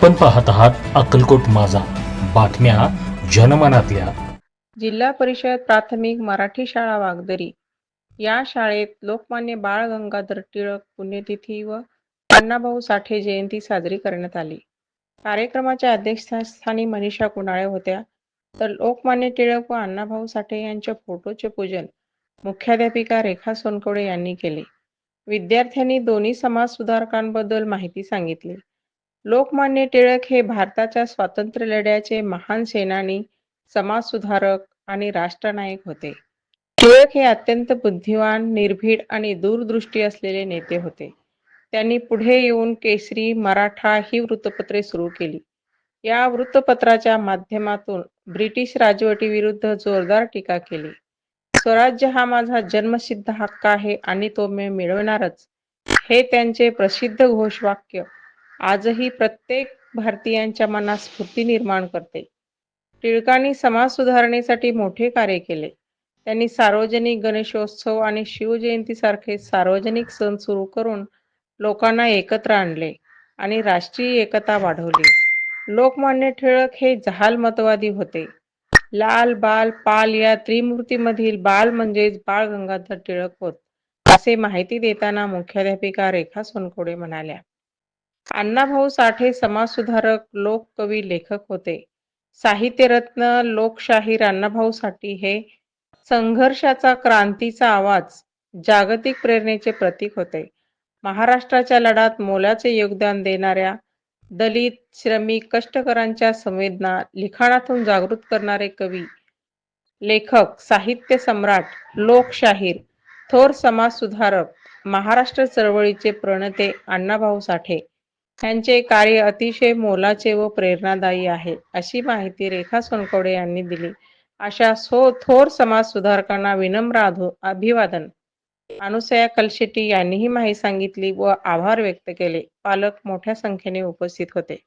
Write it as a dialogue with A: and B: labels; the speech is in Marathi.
A: आपण पाहत आहात अक्कलकोट माझा. बातम्या जनमनातल्या.
B: जिल्हा परिषद प्राथमिक मराठी शाळा वागदरी. या शाळेत लोकमान्य बाळ गंगाधर टिळक पुण्यतिथी व अण्णाभाऊ साठे जयंती साजरी करण्यात आली. कार्यक्रमाच्या अध्यक्षस्थानी मनीषा कुणाळे होत्या. तर लोकमान्य टिळक व अण्णाभाऊ साठे यांच्या फोटोचे पूजन मुख्याध्यापिका रेखा सोनकवडे यांनी केले. विद्यार्थ्यांनी दोन्ही समाज सुधारकांबद्दल माहिती सांगितली. लोकमान्य टिळक हे भारताच्या स्वातंत्र्य लढ्याचे महान सेनानी समाजसुधारक आणि राष्ट्रनायक होते. टिळक हे अत्यंत बुद्धिवान निर्भीड आणि दूरदृष्टी असलेले नेते होते. त्यांनी पुढे येऊन केसरी मराठा ही वृत्तपत्रे सुरू केली. या वृत्तपत्राच्या माध्यमातून ब्रिटिश राजवटीविरुद्ध जोरदार टीका केली. स्वराज्य हा माझा जन्मसिद्ध हक्क आहे आणि तो मी मिळवणारच. हे त्यांचे प्रसिद्ध घोषवाक्य. आजही प्रत्येक भारतीयांच्या मनात स्फूर्ती निर्माण करते. टिळकांनी समाज सुधारणेसाठी मोठे कार्य केले. त्यांनी सार्वजनिक गणेशोत्सव आणि शिवजयंतीसारखे सार्वजनिक सण सुरू करून लोकांना एकत्र आणले आणि राष्ट्रीय एकता वाढवली. लोकमान्य टिळक हे जहालमतवादी होते. लाल बाल पाल या त्रिमूर्तीमधील बाल म्हणजेच बाळ गंगाधर टिळक होत असे माहिती देताना मुख्याध्यापिका रेखा सोनकोडे म्हणाल्या. अण्णाभाऊ साठे समाजसुधारक लोककवी लेखक होते. साहित्यरत्न लोकशाहीर अण्णाभाऊ साठे हे संघर्षाचा क्रांतीचा आवाज जागतिक प्रेरणेचे प्रतीक होते. महाराष्ट्राच्या लढ्यात मोलाचे योगदान देणाऱ्या दलित श्रमिक कष्टकरांच्या संवेदना लिखाणातून जागृत करणारे कवी लेखक साहित्य सम्राट लोकशाहीर थोर समाजसुधारक महाराष्ट्र चळवळीचे प्रणते अण्णाभाऊ साठे. त्यांचे कार्य अतिशय मोलाचे व प्रेरणादायी आहे अशी माहिती रेखा सोनकवडे यांनी दिली. अशा सो थोर समाजसुधारकांना विनम्र अभिवादन. अनुसया कलशेट्टी यांनीही माहिती सांगितली व आभार व्यक्त केले. पालक मोठ्या संख्येने उपस्थित होते.